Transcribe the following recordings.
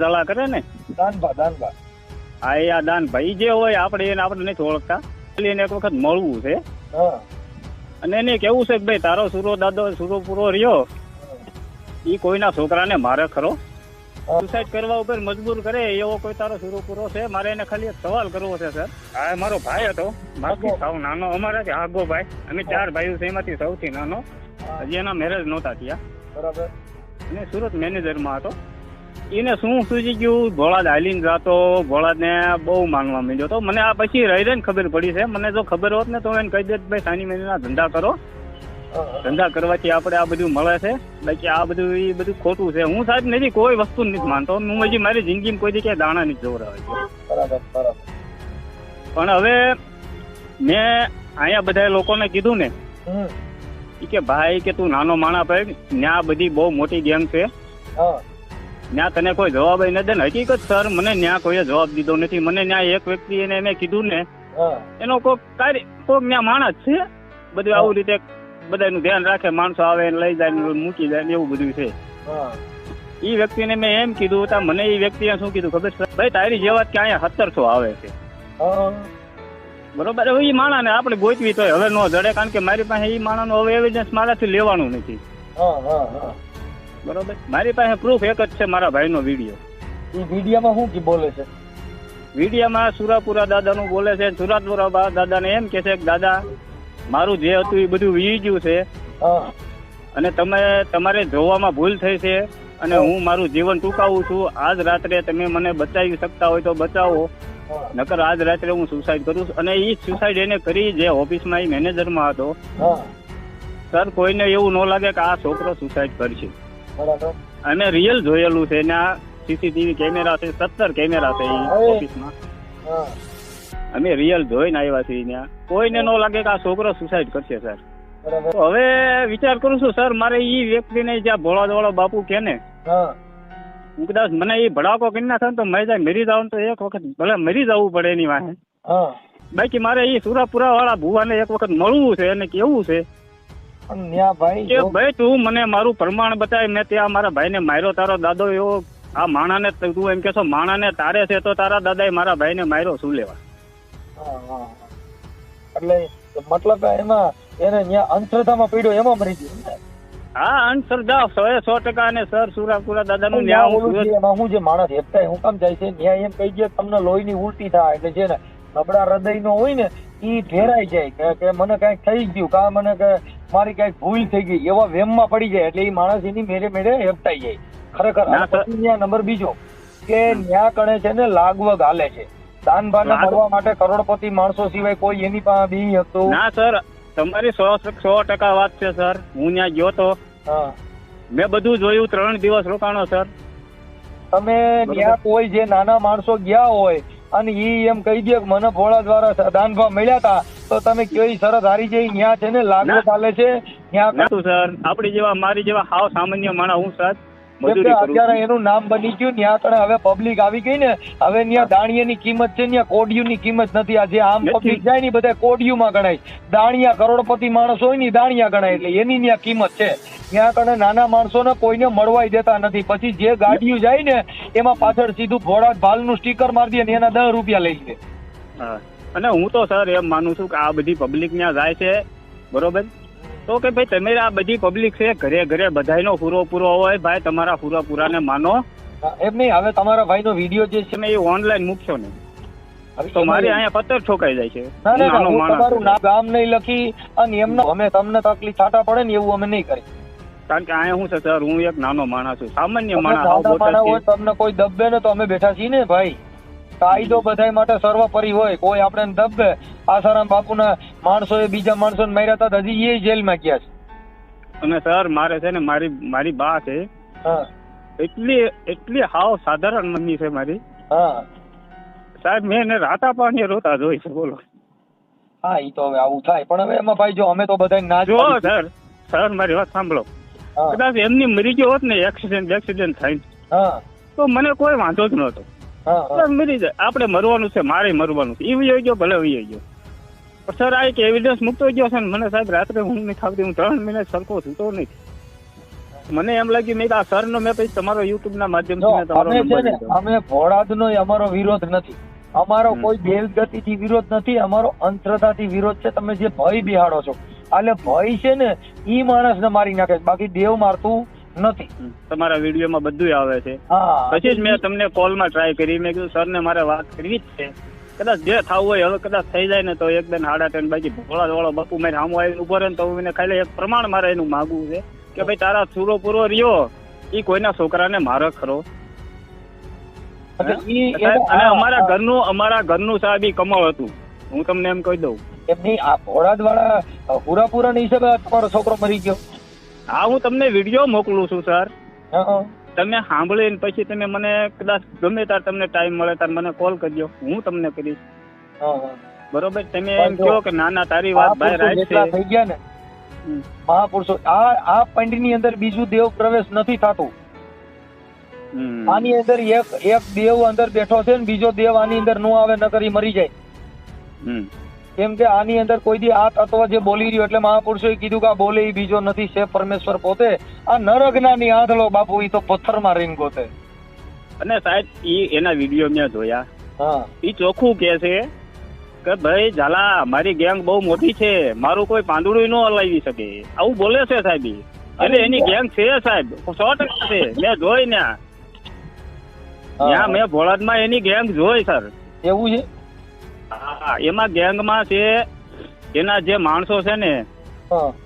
દલા કરે ને? દાનભા દાનભા. હા એ આ દાનભાઈ જે હોય આપણે એને આપણે નથી ઓળખતા. એટલે એને એક વખત મળવું છે. અને એને કેવું છે કે ભાઈ તારો સુરો દાદો સુરો પૂરો રહ્યો. એ કોઈના છોકરાને મારે ખરો. સુસાઇડ કરવા ઉપર મજબૂર કરે એવો કોઈ તારો સુરો પૂરો છે? મારે એને ખાલી એક સવાલ કરવો છે સર. આ મારો ભાઈ હતો. બાકી સૌ નાનો. અમારાથી આગો ભાઈ. અમે ચાર ભાઈઓ છે એમાંથી સૌથી નાનો. હજી એના મેરેજ નહોતા થયા. બરાબર. અને સુરત મેનેજરમાં હતો. એને શું સૂચી ગયું? ભોળાદ હાલીને જાતો ભોળાદને બહુ માનવા માંડ્યો તો. મને આ પછી રહી રહીને ખબર પડી છે. મને જો ખબર હોત ને તો એને કહી દેત ભાઈ સાની મહિનાના ધંધા કરો. ધંધા કરવાથી આપણે આ બધું મળે છે. બાકી આ બધું એ બધું ખોટું છે. હું સાહેબ નથી કોઈ વસ્તુ નથી માનતો. હું હજી મારી જિંદગીમાં કોઈ જગ્યાએ દાણા નથી જોવડાવે છે. પણ હવે મેં અહીંયા બધા લોકોને કીધું ને કે ભાઈ કે તું નાનો માણા ભાઈ ત્યાં બધી બહુ મોટી ગેમ છે. ત્યાં તને કોઈ જવાબ ન દે ને. હકીકત સર મને ત્યાં કોઈએ જવાબ દીધો નથી. મને ત્યાં એક વ્યક્તિ એને મેં કીધું ને એનો કોક કાર્ય કોક ત્યાં માણસ છે. બધું આવું રીતે બધાનું ધ્યાન રાખે માણસો આવે ને લઈ જાય ને મૂકી જાય ને એવું બધું છે. એ વ્યક્તિને મેં એમ કીધું તા મને એ વ્યક્તિએ શું કીધું ખબર છે? ભાઈ તારી જે વાત કે અહીંયા સત્તરસો આવે છે. બરોબર? હવે એ માણાને આપણે ગોતવી તો હવે ન જડે કારણ કે મારી પાસે એ માણાનો હવે એવિડન્સ મારાથી લેવાનું નથી. બરોબર? મારી પાસે પ્રૂફ એક જ છે મારા ભાઈનો વીડિયો એ વિડીયોમાં શું કી બોલે છે? વિડીયોમાં સુરાપુરા દાદાનું બોલે છે સુરાપુરા દાદાને એમ કે છે કે દાદા મારું જે હતું એ બધું વી ગયું છે. અને તમે તમારે જોવામાં ભૂલ થઈ છે અને હું મારું જીવન ટૂંકાવું છું. આજ રાત્રે તમે મને બચાવી શકતા હોય તો બચાવો. નકર આજ રાત્રે હું સુસાઇડ કરું છું. અને એ સુસાઇડ એને કરી જે ઓફિસમાં એ મેનેજરમાં હતો. સર કોઈને એવું ન લાગે કે આ છોકરો સુસાઇડ કરશે. બરાબર. અમે રિયલ જોયેલું છે ને આ સીસીટીવી કેમેરા છે સત્તર કેમેરા છે ઓફિસમાં અમે રિયલ જોઈને આવ્યા છીએ ત્યાં. કોઈને ન લાગે કે આ છોકરો સુસાઇડ કરશે સર હવે વિચાર કરું છું સર મારે એ વ્યક્તિને જ્યાં ભોળા દોળા બાપુ કે ને હા. કદાચ મને એ ભડાકો કરી નાખે તો મેં જાય મરી જાવ તો એક વખત ભલે મરી જવું પડે એની વાહે. બાકી મારે એ સુરાપુરા વાળા ભુવાને એક વખત મળવું છે અને કેવું છે ભાઈ ભાઈ તું મને મારું પ્રમાણ બતાય. મેં ત્યાં મારા ભાઈને માર્યો તારો દાદો એવો આ માણાને ત- એમ કેશો માણાને તારે છે તો તારા દાદાએ મારા ભાઈને માર્યો શું લેવા. એટલે મતલબ એમાં એને ત્યાં અંધશ્રદ્ધામાં પીડ્યો એમાં મરી ગયો હા અંધશ્રદ્ધા સો સો ટકા અને સર સુરાપુરા દાદા નું એમાં હું જે માણસ એકતા હું કામ જાય છે? ન્યાય એમ કહી દે તમને લોહી ની ઉલટી થાય એટલે છે ને નબળા હૃદયનો હોય ને એ ફેરાઈ જાય કે કે મને કંઈક થઈ ગયું કા મને કે મારી કાંઈક ભૂલ થઈ ગઈ એવા વેમમાં પડી જાય એટલે એ માણસ એની મેરે મેરે હેપટાઈ જાય. ખરેખર નંબર બીજો. કે ન્યા કણે છે ને લાગવગ હાલે છે. દાનભાને મળવા માટે કરોડપતિ માણસો સિવાય કોઈ એની પાસે બી હતું ના સર તમારી સો સો ટકા વાત છે સર. હું ત્યાં ગયો તો. હા. મેં બધું જોયું ત્રણ દિવસ રોકાણો સર. તમે. ત્યાં કોઈ જે નાના માણસો ગયા હોય અને ઈ એમ કહી દે કે મને ભોળા દ્વારા દાનભા મળ્યા હતા તો તમે કેવી સરસ શરત હારી જઈ ત્યાં છે ને લાગુ ચાલે છે ત્યાં નતું સર. આપણી જેવા મારી જેવા હાવ સામાન્ય માણસ હું સર. અત્યારે એનું નામ બની ગયું ત્યાં કણે હવે પબ્લિક આવી ગઈ ને હવે ત્યાં દાણિયાની કિંમત છે ત્યાં કોડિયુંની કિંમત નથી. આ જે આમ પબ્લિક જાય ને બધા કોડિયુંમાં ગણાય. દાણિયા કરોડપતિ માણસ હોય ને દાણિયા ગણાય એટલે એની ત્યાં કિંમત છે. ત્યાં કણે નાના માણસોને કોઈને મળવાય દેતા નથી. પછી જે ગાડીઓ જાય ને એમાં પાછળ સીધું ભોળા ભાલનું સ્ટીકર મારી દે ને એના દસ રૂપિયા લઈ લે. અને હું તો સર એમ માનું છું કે આ બધી પબ્લિક ત્યાં જાય છે. બરોબર? તો કે ભાઈ તમે આ બધી પબ્લિક છે ઘરે ઘરે બધાયનો પૂરો પૂરો હોય ભાઈ તમારા પૂરા પૂરાને માનો. એમ નહીં હવે તમારા ભાઈનો વીડિયો જે છે તમે એ ઓનલાઈન મૂકશો ને તો મારે અહીંયા પથ્થર ઠોકાઈ જાય છે. ના હું ના ના, નાનો માણસ તમારું નામ ગામ નહીં લખી અને એમનો અમે તમને તકલીફ છાટા પડે ને એવું અમે નહીં કરી કારણ કે અહીંયા હું છે સર હું એક નાનો માણસ છું. સામાન્ય માણસ તમને કોઈ દબે ને તો અમે બેઠા છીએ ને ભાઈ. કાયદો બધાય માટે સર્વોપરી હોય. કોઈ આપણે દબે આસારામ બાપુના માણસોએ બીજા માણસોને માર્યા હતા હજી એ જેલમાં ગયા છે. અને સર મારે છે ને મારી મારી બા છે. હા. એટલી એટલી હાવ સાધારણ મનની છે મારી. હા. સાહેબ મેં એને રાતા પાણી રોતા જોઈ છે બોલો. હા એ તો હવે આવું થાય. પણ હવે એમાં ભાઈ જો અમે તો બધા ના જો. સર સર મારી વાત સાંભળો. કદાચ એમની મરી ગયો હોત ને એક્સિડન્ટ એક્સિડન્ટ થાય. તો મને કોઈ વાંધો જ નહોતો. મરી જાય. આપણે મરવાનું છે મારે મરવાનું છે. એ વયો ગયો ભલે વયો ગયો. સર આ એક એવિડન્સ મૂકતો ગયો છે મને સાહેબ રાત્રે હું નહીં ખાવતી હું ત્રણ મહિના સરખો સૂતો નહીં મને એમ લાગ્યું મેં આ સર નો મેં પછી તમારો યુટ્યુબ ના માધ્યમથી તમારો અમે ભોળાદ ને અમારો વિરોધ નથી. અમારો કોઈ બેલગતિ થી વિરોધ નથી અમારો અંધશ્રદ્ધાથી વિરોધ છે. તમે જે ભય બિહાડો છો. એટલે ભય છે ને ઈ માણસને મારી નાખે બાકી દેવ મારતું નથી. તમારા વિડીયોમાં બધું આવે છે. પછી જ મેં તમને કોલમાં ટ્રાય કરી. મેં કીધું સર ને મારે વાત કરવી જ છે. કદાચ જે થવું હોય હવે કદાચ થઈ જાય ને તો એકદમ હાડા ટેન બાકી ભોળા ધોળો બાપુ મેં સામું આવીને ઊભો રહે ને તો એને ખાલી એક પ્રમાણ મારે એનું માગવું છે કે ભાઈ તારા સુરો પૂરો રહ્યો. એ કોઈના છોકરાને મારે ખરો. અને અમારા ઘરનું અમારા ઘરનું સાહેબ કમળ હતું. હું તમને એમ કહી દઉં. એમની આ ભોળાદ વાળા પૂરા ની હિસાબે તમારો છોકરો મરી ગયો. હા હું તમને વીડિયો મોકલું છું સર તમે સાંભળીને પછી તમે મને કદાચ ગમે તાર તમને ટાઈમ મળે તાર મને કોલ કરજો. હું તમને કરીશ. બરોબર? તમે એમ કહો કે ના ના તારી વાત ભાઈ રાઈટ છે. થઈ ગયા ને. મહાપુરુષો આ આ પંડી ની અંદર બીજું દેવ પ્રવેશ નથી થતું. આની અંદર એક એક દેવ અંદર બેઠો છે ને બીજો દેવ આની અંદર નો આવે નકર મરી જાય. કેમ કે આની અંદર કોઈ દી આ તત્વ જે બોલી રહ્યું એટલે મહાપુરુષોએ કીધું કે આ બોલે એ બીજો નથી છે પરમેશ્વર પોતે. આ નરજ્ઞાની આંધળો બાપુ એ તો પથ્થરમાં રીંગ ગોતે. અને સાહેબ ઈ એના વીડિયો મેં જોયા. હા. ઈ ચોખ્ખું કે છે કે ભાઈ ઝાલા મારી ગેંગ બહુ મોટી છે. મારું કોઈ પાંદડું ન હલાવી શકે. આવું બોલે છે સાહેબ. એટલે એની ગેંગ છે સાહેબ. સો ટકા છે. મેં જોઈ ને ત્યાં મેં ભોળાદમાં એની ગેંગ જોઈ સર. એવું છે? હા એમાં ગેંગમાં છે એના જે માણસો છે ને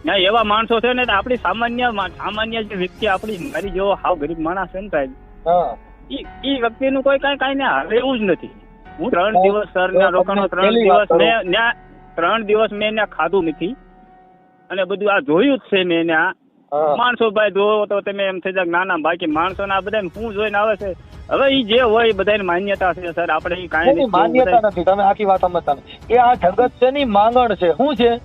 ના એવા માણસો છે ને આપણી સામાન્ય સામાન્ય જે વ્યક્તિ આપણી મારી જેવો હાવ ગરીબ માણસ છે ને સાહેબ એ વ્યક્તિનું કોઈ કઈ કઈ ને હાલે એવું જ નથી. હું ત્રણ દિવસ સર ના રોકાણો ત્રણ દિવસ. મેં ત્રણ દિવસ મેં એને ખાધું નથી. અને બધું આ જોયું જ છે મેં હા માણસો ભાઈ જોવો તો તમે એમ થઈ જાય ના ના બાકી માણસો ના બધા શું જોઈને આવે છે? હવે એ જે હોય બધાની માન્યતા છે સર. આપણે એ કાંઈ માન્યતા નથી? તમે આખી વાત સમજતા એ આ જગત છે ની માંગણ છે. શું છે?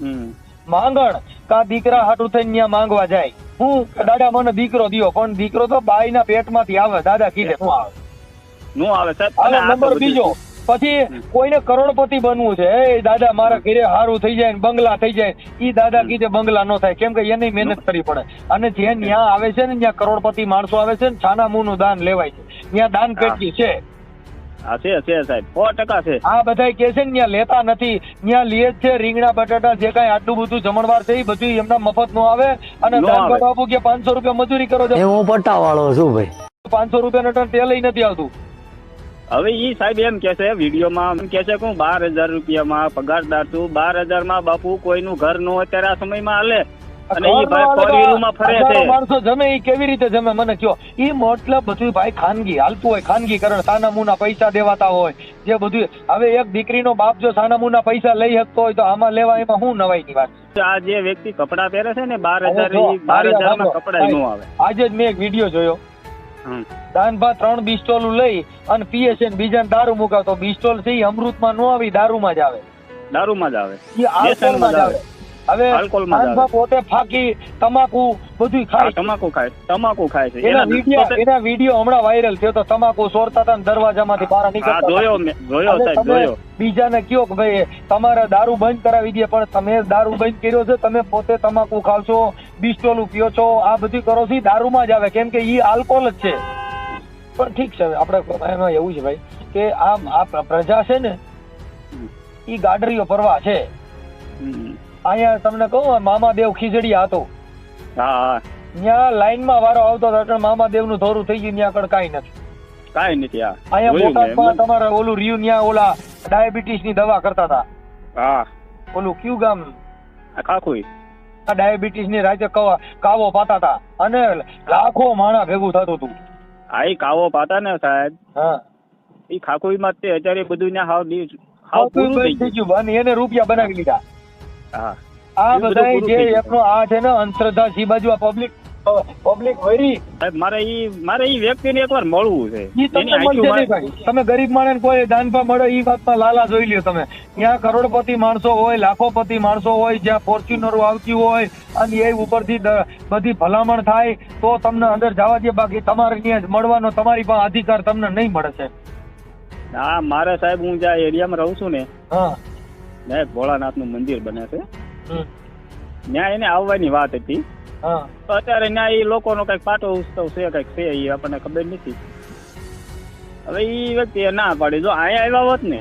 હમ. માંગણ? કા દીકરા હાટું થઈને ત્યાં માંગવા જાય? હું દાદા મને દીકરો દિયો. પણ દીકરો તો બાઈ ના પેટમાંથી આવે. દાદા કીધે શું આવે. નો આવે સાહેબ નંબર બીજો. પછી કોઈને કરોડપતિ બનવું છે. એ દાદા મારા ઘરે હારું થઈ જાય ને બંગલા થઈ જાય. એ દાદા કીધે બંગલા નો થાય. કેમ કે એની મહેનત કરવી પડે. અને જે ન્યા આવે છે ને ત્યાં કરોડપતિ માણસો આવે છે ને છાના મું નું દાન લેવાય છે. ત્યાં દાન પેટી છે? હા છે છે સાહેબ. સો ટકા છે. આ બધા કે છે ને ત્યાં લેતા નથી. ત્યાં લે છે રીંગણા બટાટા જે કઈ આટલું બધું જમણવાર છે એ બધું એમના મફત નો આવે. અને દાન. બાપુ કે પાંચસો રૂપિયા મજૂરી કરો છો. હું પટ્ટાવાળો છું ભાઈ. પાંચસો રૂપિયા ટન તેલ નથી આવતું. હવે ઈ સાહેબ એમ કે છે વિડીયોમાં એમ કે છે કે હું બાર હજાર રૂપિયામાં પગારદાર છું બાર હજારમાં બાપુ કોઈનું ઘર નો અત્યારે આ સમયમાં હાલે. અને ઈ ભાઈ ફોર વ્હીલમાં ફરે છે. માણસો જમે ઈ કેવી રીતે જમે? મને કયો. ઈ મતલબ બધું ભાઈ ખાનગી હાલતું હોય ખાનગીકરણ સાના મુના પૈસા દેવાતા હોય. જે બધું હવે એક દીકરીનો બાપ જો સાના મુના પૈસા લઈ શકતો હોય તો આમાં લેવા એમાં શું નવાઈની વાત? આ જે વ્યક્તિ કપડા પહેરે છે ને બાર હજાર બાર હજાર કપડા નો આવે. આજે જ મેં એક વીડિયો જોયો. દાનભા ત્રણ બિસ્ટોલું લઈ અને પીએ છે ને દારૂ મુકાવતો. બિસ્ટોલ છે અમૃતમાં નો આવી દારૂમાં જ આવે. દારૂમાં જ આવે. ઈ આલ્કોહોલમાં જ આવે. હવે. દાનભા પોતે ફાકી તમાકુ બધું ખાય તમાકુ ખાય તમાકુ ખાય છે. એના વીડિયો એના વીડિયો હમણાં વાયરલ થયો તો તમાકુ સોરતા હતા દરવાજામાંથી બહાર નીકળતા જોયો મેં જોયો સાહેબ જોયો. બીજાને કયો કે ભાઈ તમારે દારૂ બંધ કરાવી દે પણ તમે દારૂ બંધ કર્યો છે તમે પોતે તમાકુ ખાવ છો બિસ્ટોલું પીઓ છો આ બધું કરો છો દારૂમાં જ આવે. કેમ કે ઈ આલ્કોહોલ જ છે. પણ ઠીક છે આપણે એમાં એવું છે ભાઈ કે આમ આ પ્રજા છે ને ઈ ગાડરીઓ પરવા છે. અહીંયા તમને કહું મામાદેવ ખીજડી હતો. હા ત્યાં લાઈનમાં વારો આવતો હતો એટલે મામાદેવનું ધોરું થઈ ગયું ત્યાં આગળ કાંઈ નથી. કાંઈ નથી હા. અહીંયા બોટાદમાં તમારે ઓલું રહ્યું ત્યાં ઓલા ડાયાબિટીસની દવા કરતા હતા. હા. ઓલું કયું ગામ? કાકુઈ આ ડાયાબિટીસની રાતે કવા- કાવો પાતા હતા. અને લાખો માણા ભેગું થતું હતું. હા એ કાવો પાતા ને સાહેબ. હા. એ ખાખુઈ માં અત્યારે બધું ને હાવ હાવ પૂરું થઈ ગયું. અને એને રૂપિયા બનાવી લીધા આ બધા જે એમનો આ છે ને અંધશ્રદ્ધા સી બાજુ આ પબ્લિક પબ્લિક વરી મારે ઈ મારે ઈ વ્યક્તિને એકવાર મળવું છે. ઈ તમને મળશે નહીં ભાઈ. તમે ગરીબ માણસ કોઈ દાનપા મળે ઈ વાતમાં લાલા જોઈ લ્યો તમે. ત્યાં કરોડપતિ માણસો હોય લાખોપતિ માણસો હોય જ્યાં ફોર્ચ્યુનરો આવતી હોય અને એ ઉપરથી બધી ભલામણ થાય તો તમને અંદર જવા દે. બાકી તમારે ત્યાં મળવાનો તમારી પાસે અધિકાર તમને નહીં મળે છે હા મારે સાહેબ હું જ્યાં એરિયામાં રહું છું ને હા. ત્યાં ભોળાનાથનું ભોળાનાથ મંદિર બને છે. ત્યાં એને આવવાની વાત હતી. તો અત્યારે ત્યાં એ લોકોનો કંઈક પાટો ઉત્સવ છે કંઈક છે એ આપણને ખબર નથી. હવે એ વ્યક્તિ ના પાડી. જો અહીંયા આવ્યા હોત ને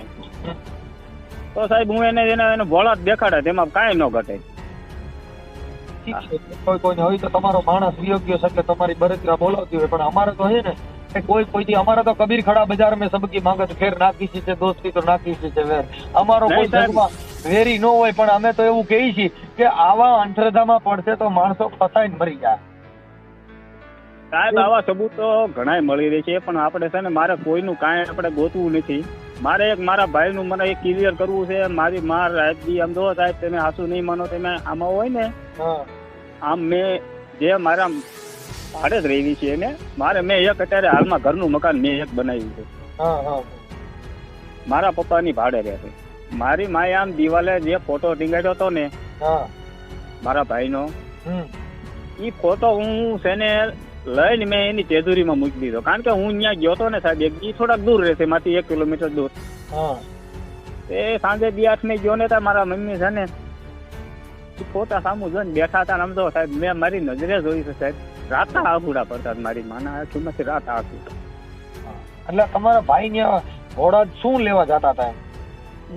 તો સાહેબ હું એને એને એને ભોળા દેખાડે તેમાં કાંઈ ન ઘટે. કોઈ કોઈને હોય તો તમારો માણસ વિયોગ્ય છે તમારી બરતરા બોલાવતી હોય. પણ અમારે તો છે ને કોઈ કોઈથી અમારે તો કબીર ખડા બજાર મેં સબકી માંગત ખેર નાખી છે દોસ્તી તો નાખી છે વેર. અમારો કોઈ ધર્મમાં વેરી નો હોય પણ અમે તો એવું કહીએ છીએ કે આવા અંધશ્રદ્ધામાં પડશે તો માણસો ફસાઈને મરી જાય. સાહેબ આવા સબૂતો ઘણા ઘણાય મળી રહે છે પણ આપણે છે ને મારે કોઈનું કાંઈ આપણે ગોતવું નથી. મારે એક મારા ભાઈનું મને એક ક્લિયર કરવું છે મારી માર સાહેબજી આમ જો સાહેબ તમે હાસુ નહીં માનો તમે આમાં હોય ને આમ મેં જે મારા ભાડે જ રહેવી છે એને. મારે મેં એક અત્યારે હાલમાં ઘરનું મકાન મેં એક બનાવ્યું છે. મારા પપ્પાની ભાડે રહે છે. મારી માએ આમ દિવાલે જે ફોટો ટીંગાડ્યો હતો ને મારા ભાઈનો એ ફોટો હું છે લઈને મેં એની તેજુરીમાં મૂકી દીધો. કારણ કે હું ત્યાં ગયો હતો ને સાહેબ એક એ થોડાક દૂર રહેશે માથી એક કિલોમીટર દૂર. એ સાંજે બી આઠ ને ગયો ને ત્યાં મારા મમ્મી છે ને ફોટા સામું જોઈને બેઠા હતા આમ તો સાહેબ મેં મારી નજરે જોઈ છે સાહેબ. રાતા આબુડા પડતા મારી માના આંખીમાંથી રાત આખું એટલે તમારા ભાઈ ને ઘોડા શું લેવા જતા હતા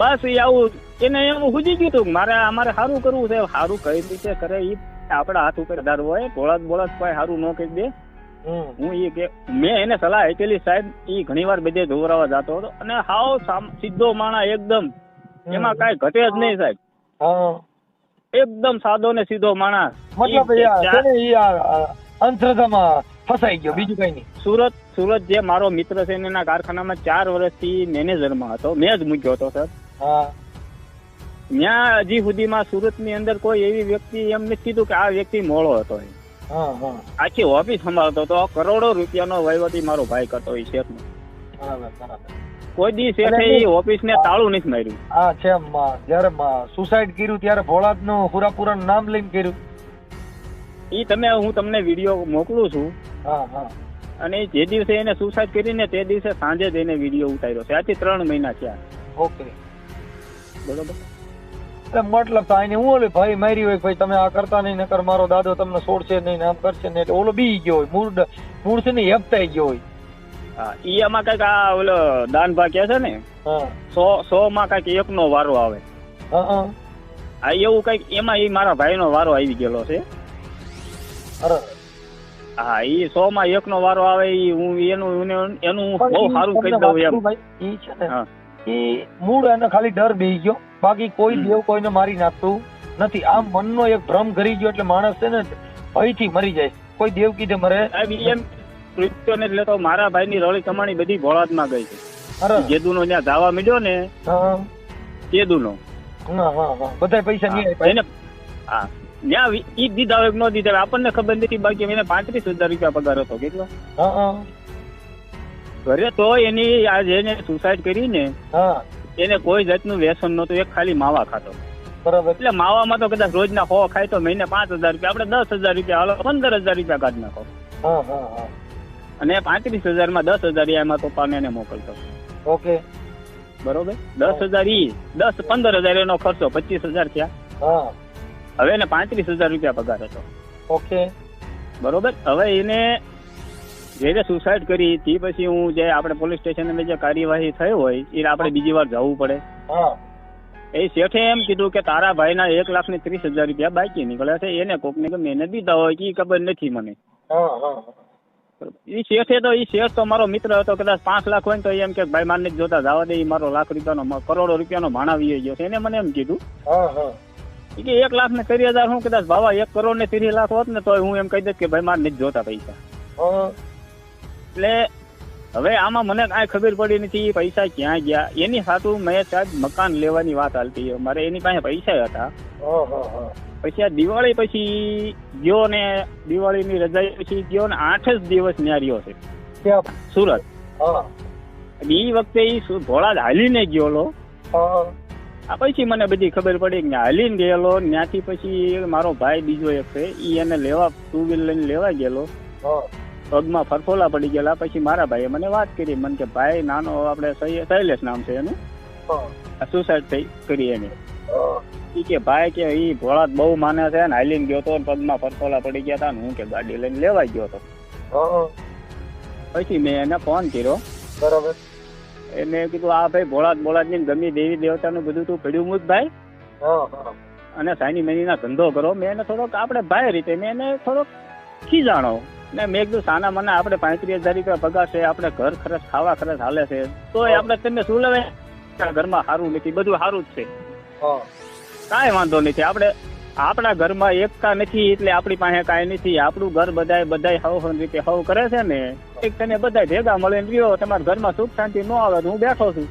બસ એ આવું એને એવું સુજી ગયું હતું મારે અમારે સારું કરવું છે સારું કઈ રીતે કરે એ આપડા હાથ ઉપર ધાર હોય બોળાદ બોળાદ કોઈ સારું ન કહી દે. હું એ કે મેં એને સલાહ આપેલી સાહેબ એ ઘણી વાર બધે દોરાવા જતો હતો અને હાવ સીધો માણા એકદમ. એમાં કાંઈ ઘટે જ નહીં સાહેબ. એકદમ સાદો ને સીધો માણસ. મતલબ અંધશ્રદ્ધામાં ફસાઈ ગયો બીજું કઈ નહીં. સુરત સુરત જે મારો મિત્ર છે એના કારખાનામાં ચાર વર્ષથી મેનેજરમાં હતો. મેં જ મૂક્યો હતો સર. ત્યાં હજી સુધીમાં સુરતની અંદર કોઈ એવી વ્યક્તિ એમ નથી કીધું કે આ વ્યક્તિ મોળો હતો આખી ઓફિસ સંભાળતો હતો. કરોડો રૂપિયાનો વહીવટી મારો ભાઈ કરતો એ બરાબર કોઈ દી શેઠે એ ઓફિસ ને તાળું નથી માર્યું. હા છે જયારે સુસાઇડ કર્યું ત્યારે ભોળાદનું પૂરા પૂરા નામ લઈને કર્યું. એ તમે હું તમને વીડિયો મોકલું છું. હા હા. અને જે દિવસે એને સુસાઇડ કરીને તે દિવસે સાંજે જ એને વીડિયો ઉતાર્યો છે. આથી ત્રણ મહિના થયા. ઓકે. બરોબર? એટલે મતલબ તો આને હું ઓલે ભાઈ મારી હોય ભાઈ તમે આ કરતા નહીં નકર મારો દાદો તમને છોડશે નહીં આમ કરશે નહીં. એટલે ઓલો બી ગયો હોય મૂળ મૂળ છે ને હેપતાઈ ગયો હોય. હા ઈ આમાં કંઈક આ ઓલો દાન ભાગ કે છે ને સો સો માં કંઈક એકનો વારો આવે. હા એવું કંઈક એમાં એ મારા ભાઈનો વારો આવી ગયેલો છે. હા એ સો માં એકનો વારો આવે એ હું એનું એનું બહુ સારું કહી દઉં એમ. એ છે ને એ મૂળ એને ખાલી ડર બેહી ગયો. બાકી કોઈ દેવ કોઈને મારી નાખતું નથી. આમ મનનો એક ભ્રમ કરી ગયો એટલે માણસ છે ને ભયથી મરી જાય. કોઈ દેવ કીધે મરે. એમ મૃત્યુ ને એટલે તો મારા ભાઈની રળી કમાણી બધી ભોળાદમાં ગઈ છે. જેદુ નો ત્યાં ધાવા મળ્યો ને જેદુ નો બધા પૈસા નહીં એને હા. ત્યાં ઈ દીધા હોય ન દીધા હોય આપણને ખબર નથી બાકી એને પાંત્રીસ હજાર રૂપિયા પગાર હતો કેટલો? ઘરે તો એની આ જેને સુસાઇડ કરીને એને કોઈ જાતનું વ્યસન નહોતું એક ખાલી માવા ખાતો બરાબર. એટલે માવામાં તો કદાચ રોજના હો ખાય તો મહિને પાંચ હજાર રૂપિયા આપણે દસ હજાર રૂપિયા હાલો પંદર હજાર રૂપિયા કાઢી નાખો. અને પાંત્રીસ હજારમાં દસ હજાર એમાં એમાં પપ્પાને એને મોકલતો. ઓકે. બરોબર? દસ હજાર ઈ દસ પંદર હજાર એનો ખર્ચો પચીસ હજાર થયા. હા. હવે એને પાંત્રીસ હજાર રૂપિયા પગાર હતો. ઓકે. બરોબર? હવે એને જે સુસાઇડ કરી તે પછી હું જે આપણે પોલીસ સ્ટેશન જે કાર્યવાહી થઈ હોય એ આપણે બીજી વાર જવું પડે. એ શેઠે એમ કીધું કે તારા ભાઈના એક લાખ ને ત્રીસ હજાર રૂપિયા બાકી નીકળ્યા છે એને કોકને ગમે એને દીધા હોય કે ખબર નથી મને. એ શેઠે તો એ શેઠ તો મારો મિત્ર હતો કદાચ પાંચ લાખ હોય ને તો એમ કે ભાઈ મારને જોતા જવા દે એ મારો લાખ રૂપિયાનો કરોડો રૂપિયાનો ભાણા વી ગયો છે. એને મને એમ કીધું. કે એક લાખ ને ત્રીસ હજાર હું કદાચ ભાવા એક કરોડ ને ત્રીસ લાખ હોત ને તો હું એમ કહી દઈશ કે ભાઈ મારે નથી જોતા પૈસા. એટલે હવે આમાં મને કાંઈ ખબર પડી નથી પૈસા ક્યાં ગયા. એની સાતું મેં સાહેબ મકાન લેવાની વાત હાલતી મારે એની પાસે પૈસા હતા. પછી આ દિવાળી પછી ગયો ને દિવાળીની રજા પછી ગયો ને આઠ જ દિવસ ન્યા રહ્યો છે. સુરત. એ વખતે એ સુ- હાલીને આ પછી મને બધી ખબર પડી કે હાલીને ગયેલો ત્યાંથી પછી મારો ભાઈ બીજો એક છે ઈ એને લેવા ટુ વ્હીલ લઈને લેવા ગયેલો. પગમાં ફરફોલા પડી ગયેલા. પછી મારા ભાઈએ મને વાત કરી મને કે ભાઈ નાનો આપણે શૈલેષ નામ છે એનું. સુસાઇડ થઈ કરી એને. ઈ કે ભાઈ કે ઈ ભોળાત બહુ માને છે ને હાલીને ગયો તો પગમાં ફરફોલા પડી ગયા હતા ને હું કે ગાડી લઈને લેવા ગયો હતો પછી મેં એને ફોન કર્યો. બરાબર. એને કીધું આ ભાઈ ભોળાત ભોળાતની ગમી દેવી દેવતાનું બધું તું પડ્યું મુજ ભાઈ. અને સાની મહિના ધંધો કરો. મેં એને થોડોક આપણે ભાઈ રીતે મેં એને થોડોક ખીજાણો ને મેં કીધું સાના મને આપણે પાંત્રીસ હજાર રૂપિયા પગાર છે આપણે ઘર ખર્ચ ખાવા ખર્ચ હાલે છે. તો આપણે તમે શું લેવે ઘરમાં સારું નથી બધું સારું જ છે. કાંઈ વાંધો નથી. આપણે આપણા ઘરમાં એકતા નથી એટલે આપણી પાસે કાંઈ નથી. આપણું ઘર બધાય બધાય હવ હવ રીતે હવ કરે છે ને. એક તને બધા ભેગા મળીને રહ્યો તમારા ઘરમાં સુખ શાંતિ ન આવે હું બેઠો છું.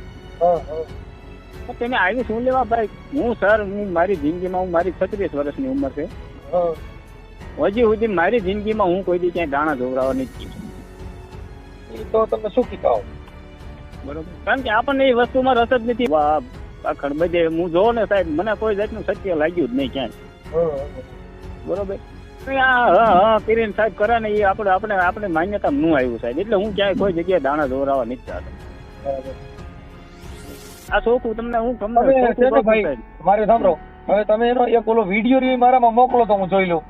તેને આવી શું લેવા ભાઈ? હું સર હું મારી જિંદગીમાં હું મારી છત્રીસ વર્ષની ઉંમર છે. હજી સુધી મારી જિંદગીમાં હું કોઈ દી ક્યાંય દાણા ધોવરાવા નથી. તો તમે શું કીધા બરોબર. કારણ કે આપણને એ વસ્તુમાં રસ જ નથી. આખડ બધે હું જોઉં ને સાહેબ મને કોઈ જાતનું સત્ય લાગ્યું જ નહીં ક્યાંય. બરોબર. કરીને સાહેબ કરે ને એ આપણે આપણે આપણે માન્યતા નું આવ્યું સાહેબ. એટલે હું ક્યાંય કોઈ જગ્યાએ દાણા દોરાવા નથી ચાહતો આ ચોખ્ખું તમને હું તમને. મારે સાંભળો. હવે તમે એનો એક ઓલો વીડિયો રી મારામાં મોકલો તો હું જોઈ લઉં.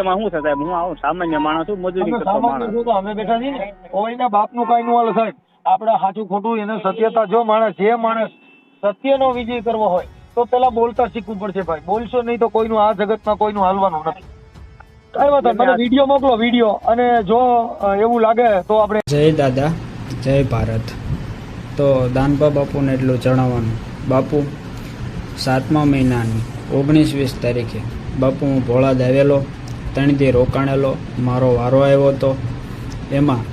એમાં શું છે સાહેબ? હું આવું સામાન્ય માણસ છું મજૂરી કરતો માણસ. અમે બેઠા છીએ ને. કોઈના બાપનું કાંઈ નું હાલ સાહેબ. આપણે સાચું ખોટું એને સત્યતા જો માણસ જે માણસ સત્યનો વિજય કરવો હોય તો પેલા બોલતા શીખવું પડશે ભાઈ. બોલશો નહીં તો કોઈનું આ જગતમાં કોઈનું હાલવાનું નથી. કઈ વાત મને વીડિયો મોકલો વીડિયો. અને જો એવું લાગે તો આપણે જય દાદા જય ભારત. તો દાનપા બાપુને એટલું જણાવવાનું. બાપુ સાતમા મહિનાની ઓગણીસ વીસ તારીખે બાપુ હું ભોળાદ આવેલો ત્રણ દી રોકાણેલો મારો વારો આવ્યો હતો. એમાં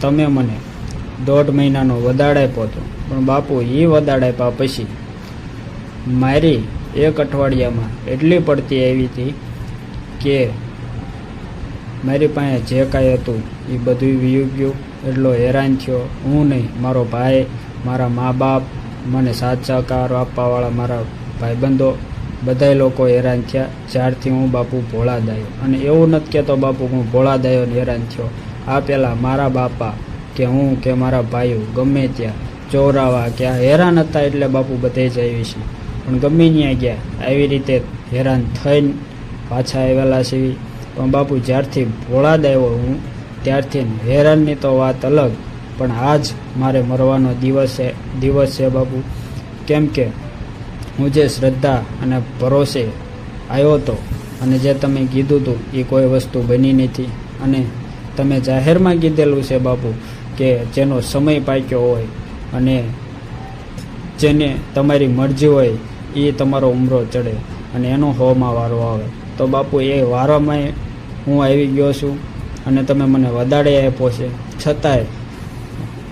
તમે મને દોઢ મહિનાનો વધાડ આપ્યો હતો. પણ બાપુ એ વધાડ આપ્યા પછી મારી એક અઠવાડિયામાં એટલી પડતી આવી હતી કે મારી પાસે જે કાંઈ હતું એ બધું વીયું ગયું. એટલો હેરાન થયો. હું નહીં, મારો ભાઈ, મારા મા બાપ, મને સાથ સહકાર આપવાવાળા મારા ભાઈબંધો, બધાય લોકો હેરાન થયા. જ્યારથી હું બાપુ ભોળા દાયો અને એવું નથી કહેતો બાપુ, હું ભોળા ને હેરાન થયો. આ પહેલાં મારા બાપા કે હું કે મારા ભાઈઓ ગમે ત્યાં, ચોરાવા કે આ હેરાન હતા એટલે બાપુ બધે જ આવી છે. પણ ગમે ત્યાં ગયા આવી રીતે હેરાન થઈને પાછા આવેલા છે. પણ બાપુ જ્યારથી ભોળાદ આવ્યો હું, ત્યારથી હેરાનની તો વાત અલગ. પણ આજ મારે મરવાનો દિવસ છે દિવસ છે બાપુ. કેમ કે હું જે શ્રદ્ધા અને ભરોસે આવ્યો હતો અને જે તમે કીધું હતું એ કોઈ વસ્તુ બની નથી. અને તમે જાહેરમાં કીધેલું છે બાપુ કે જેનો સમય પાક્યો હોય અને જેને તમારી મરજી હોય એ તમારો ઉમરો ચડે અને એનો હોમાં વારો આવે. તો બાપુ, એ વારામાં હું આવી ગયો છું અને તમે મને વધારે આપ્યો છે છતાંય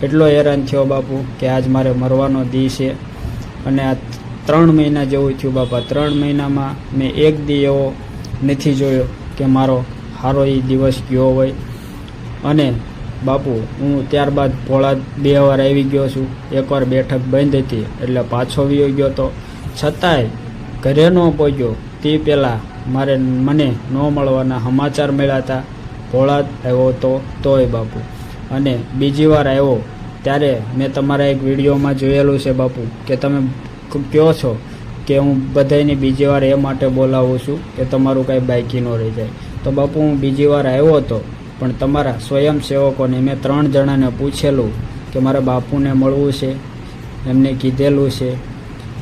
એટલો હેરાન થયો બાપુ કે આજ મારે મરવાનો દી છે અને આ ત્રણ મહિના જેવું થયું બાપા. ત્રણ મહિનામાં મેં એક દી એવો નથી જોયો કે મારો સારો એ દિવસ ગયો હોય. અને બાપુ, હું ત્યારબાદ ભોળા બે વાર આવી ગયો છું. એકવાર બેઠક બંધ હતી એટલે પાછો વિયો ગયો તો છતાંય ઘરે ન પહોંચ્યો. તે પહેલાં મારે મને ન મળવાના સમાચાર મળ્યા હતા. ભોળા આવ્યો હતો તોય બાપુ. અને બીજી વાર આવ્યો ત્યારે મેં તમારા એક વિડીયોમાં જોયેલું છે બાપુ, કે તમે કહો છો? કે હું બધાને બીજી વાર એ માટે બોલાવું છું કે તમારું કાંઈ બાઇકી ન રહી જાય. તો બાપુ, હું બીજી વાર આવ્યો હતો, પણ તમારા સ્વયંસેવકોને મેં ત્રણ જણાને પૂછેલું કે મારા બાપુને મળવું છે, એમને કીધેલું છે.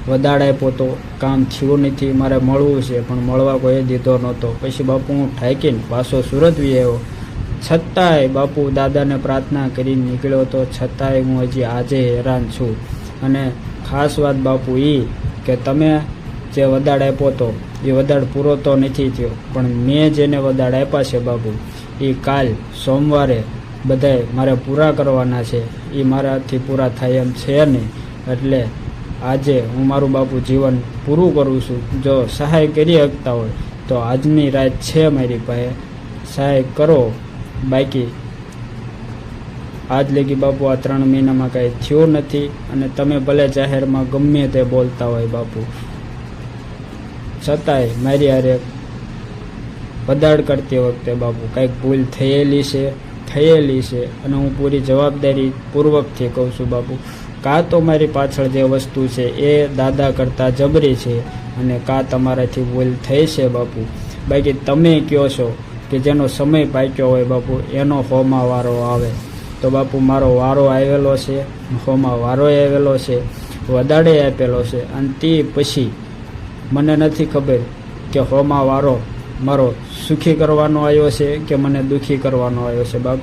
વદાડ આપ્યો તો કામ થયું નથી, મારે મળવું છે, પણ મળવા કોઈ દીધો નહોતો. પછી બાપુ હું ઠાકીને પાછો સુરત બી આવ્યો. છતાંય બાપુ દાદાને પ્રાર્થના કરીને નીકળ્યો તો છતાંય હું હજી આજે હેરાન છું. અને ખાસ વાત બાપુ એ કે તમે જે વદાડ આપ્યો તો એ વદાડ પૂરો તો નથી થયો, પણ મેં જેને વદાડ આપ્યા છે બાપુ એ કાલ સોમવારે બધાય મારે પૂરા કરવાના છે. એ મારાથી પૂરા થાય એમ છે નહીં. એટલે આજે હું મારું બાપુ જીવન પૂરું કરું છું. જો સહાય કરી શકતા હોય, તો આજની રાત છે મારી પાસે. સહાય કરો, બાકી. આજ લગી બાપુ આ ત્રણ મહિનામાં કાંઈ થયું નથી અને તમે ભલે જાહેરમાં ગમે તે બોલતા હોય બાપુ. છતાંય મારી હારે પદાડ કરતી વખતે બાપુ કાંઈક ભૂલ થયેલી છે થયેલી છે અને હું પૂરી જવાબદારી પૂર્વકથી કહું છું બાપુ. કાં તો મારી પાછળ જે વસ્તુ છે એ દાદા કરતાં જબરી છે અને કાં તમારાથી ભૂલ થઈ છે બાપુ? બાકી તમે કહો છો કે જેનો સમય પાક્યો હોય બાપુ, એનો હોમાં વારો આવે? તો બાપુ, મારો વારો આવેલો છે, હોમાં વારો આવેલો છે, વધારે આપેલો છે. અને તે પછી મને નથી ખબર કે હોમાં વારો મારો સુખી કરવાનો આવ્યો છે કે મને દુખી કરવાનો આવ્યો છે બાપ,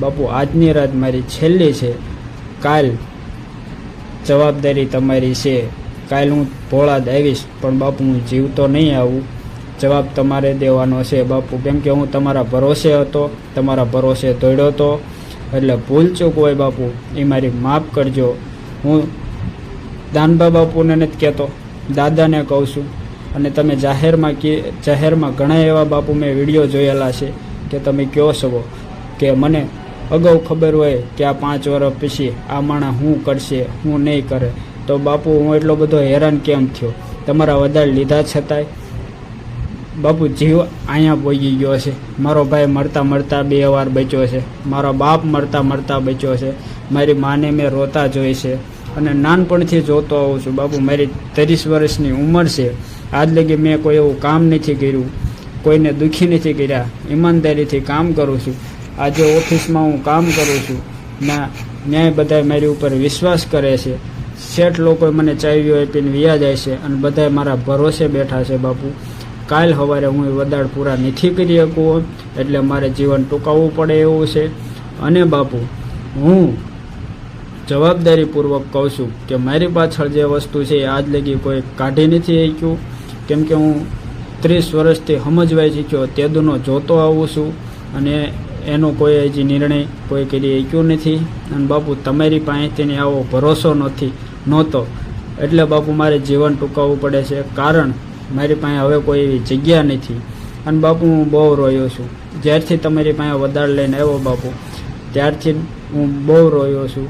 બાપુ, આજની રાત મારી છેલ્લી છે. કાલ જવાબદારી તમારી છે. કાલ હું ભોળાદ આવીશ, પણ બાપુ, હું જીવતો નહીં આવું. જવાબ તમારે દેવાનો છે, બાપુ. કેમ કે હું તમારા ભરોસે હતો, તમારા ભરોસે દોડ્યો હતો. એટલે ભૂલ ચૂક હોય બાપુ, એ મારી માફ કરજો. હું દાનબા બાપુને નથી કહેતો, દાદાને કહું છું. અને તમે જાહેરમાં કે, જાહેરમાં ઘણા એવા બાપુ મેં વીડિયો જોયેલા છે, કે તમે કહો શકો કે મને અગાઉ ખબર હોય કે આ પાંચ વર્ષ પછી આ માણસ હું કરશે, હું નહીં કરે, તો બાપુ હું એટલો બધો હેરાન કેમ થયો? તમારા વધારે લીધા છતાંય? બાપુ જીવ અહીંયા ભોગી ગયો છે. મારો ભાઈ મરતા મરતા બે વાર બચ્યો છે. મારો બાપ મરતા મરતા બચ્યો છે. મારી માને મેં રોતા જોઈ છે. અને નાનપણથી જોતો આવું છું. બાપુ મારી ત્રીસ વર્ષની ઉંમર છે. આજ લગી મેં કોઈ એવું કામ નથી કર્યું. કોઈને દુઃખી નથી કર્યા. ઈમાનદારીથી કામ કરું છું. આજે ઓફિસમાં હું કામ કરું છું. ના, ન્યાય બધા મારી ઉપર વિશ્વાસ કરે છે. શેઠ લોકોએ મને ચાવીઓ આપીને વ્યા જાય છે અને બધા મારા ભરોસે બેઠા છે બાપુ. કાલ સવારે હું એ વદાડ પૂરા નથી કરી શકું એટલે મારે જીવન ટૂંકાવવું પડે એવું છે. અને બાપુ, હું જવાબદારીપૂર્વક કહું છું કે મારી પાછળ જે વસ્તુ છે એ આજ લગી કોઈ કાઢી નથી શક્યું. કેમ કે હું ત્રીસ વર્ષથી સમજવાઈ શીખ્યો તેદુનો જોતો આવું છું. અને એનો કોઈ હજી નિર્ણય કોઈ કરી શક્યો નથી. અને બાપુ, તમારી પાસેથી આવો ભરોસો નથી, નહોતો. એટલે બાપુ, મારે જીવન ટૂંકાવવું પડે છે. કારણ, મારી પાસે હવે કોઈ એવી જગ્યા નથી. અને બાપુ, હું બહુ રોયો છું. જ્યારથી તમારી પાસે વધારે લઈને આવ્યો બાપુ, ત્યારથી હું બહુ રોયો છું.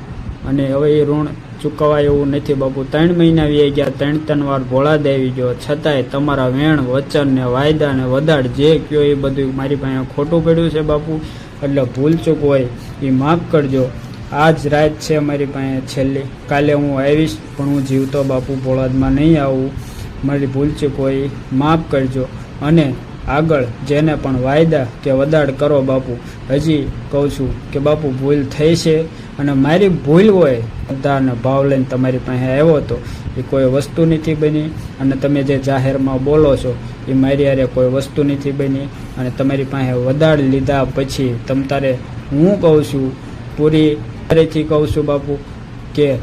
અને હવે એ ઋણ ચૂકવાય એવું નથી બાપુ. ત્રણ મહિના વી ગયા, ત્રણ ત્રણ વાર ભોળા દેવી ગયો. છતાંય તમારા વેણ, વચન ને વાયદા ને વદાડ જે કયો એ બધું મારી પાસે ખોટું પડ્યું છે બાપુ. એટલે ભૂલ ચૂક હોય એ માફ કરજો. આજ રાત છે મારી પાસે છેલ્લી. કાલે હું આવીશ, પણ હું જીવતો બાપુ ભોળાદમાં નહીં આવું. મારી ભૂલ ચૂક હોય માફ કરજો. અને આગળ જેને પણ વાયદા કે વદાડ કરો બાપુ, હજી કહું છું કે બાપુ ભૂલ થઈ છે. અને મારી ભૂલ હોય, બધાને ભાવ લઈને તમારી પાસે આવ્યો હતો, એ કોઈ વસ્તુ નથી બની. અને તમે જે જાહેરમાં બોલો છો, એ મારી હારે કોઈ વસ્તુ નથી બની. અને તમારી પાસે વધાર લીધા પછી તમ તારે હું કહું છું, પૂરી ફરીથી કહું છું બાપુ, કે